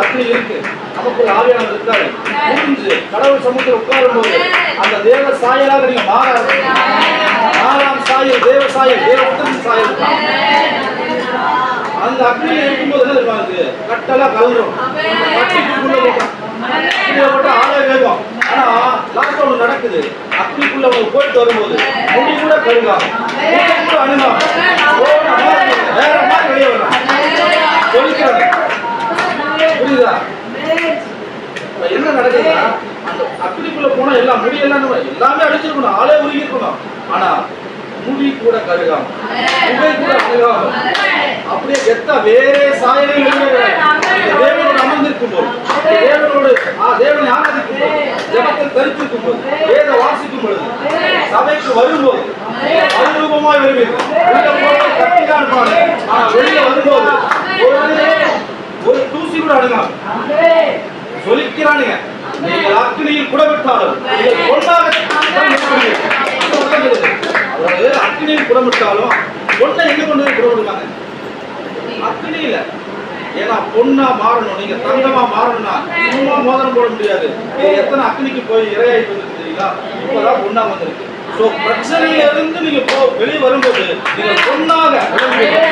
அக்னி இருக்கு நமக்குள்ள ஆவியானவர் இருக்காரு. புரிஞ்சு கடவுள் சமூகத்தில் உட்காரும் போது அந்த தேவ சாயலாக நீங்க மாறாது ஆறாம் சாயல் தேவ சாயல் தேவத்தின் சாயல். அந்த அக்னியில் இருக்கும்போது என்ன இருக்காது கட்டலா கலரும். கட்டிக்குள்ள போட்டோம் ஆளே வேகம். ஆனா லாக்டவுன் நடக்குது. அக்னிக்குள்ள அவங்க போயிட்டு வரும்போது முடி கூட கருகாம் முடி கூட அணுகாம் வேற மாதிரி நடக்குதுன்னா அந்த அக்னிக்குள்ள போனா எல்லாம் முடியெல்லாம் நம்ம எல்லாமே அடிச்சிருக்கணும். ஆளே உருகி இருக்கணும் ஆனா முடி கூட கருகாம புகை கூட அணுகாம அப்படியே கெத்தா வேறே சாயலே தேவனோடு அமர்ந்திருக்கும் போது தேவனோடு ஆ, தேவனை ஆராதிக்கும் போது ஜபத்தில் தரித்திருக்கும் போது வேத வாசிக்கும் பொழுது சபைக்கு வரும்போது அனுரூபமாய் வருவீர்கள். உள்ள போது கட்டிதான் இருப்பாங்க ஆனா வெளியே வரும்போது ஒரு ஒரு தூசி கூட அணுகாம சொல்லிக்கிறானுங்க. நீங்கள் அக்னியில் குடமிட்டாலும் நீங்கள் பொன்னாக. அதாவது அக்னியில் குடமிட்டாலும் பொண்ணை எங்க கொண்டு போய் குடமிடுவாங்க? அக்னியில. ஏன்னா பொண்ணா மாறணும். நீங்க தங்கமா மாறணும்னா சும்மா மோதிரம் போட முடியாது. இது எத்தனை அக்னிக்கு போய் இரையாயிட்டு வந்துருக்கு தெரியுங்களா இப்பதான் பொண்ணா வந்திருக்கு. ஸோ பிரச்சனையில இருந்து நீங்க வெளியே வரும்போது நீங்க பொண்ணாக விளங்குவீங்க. பொண்ணாக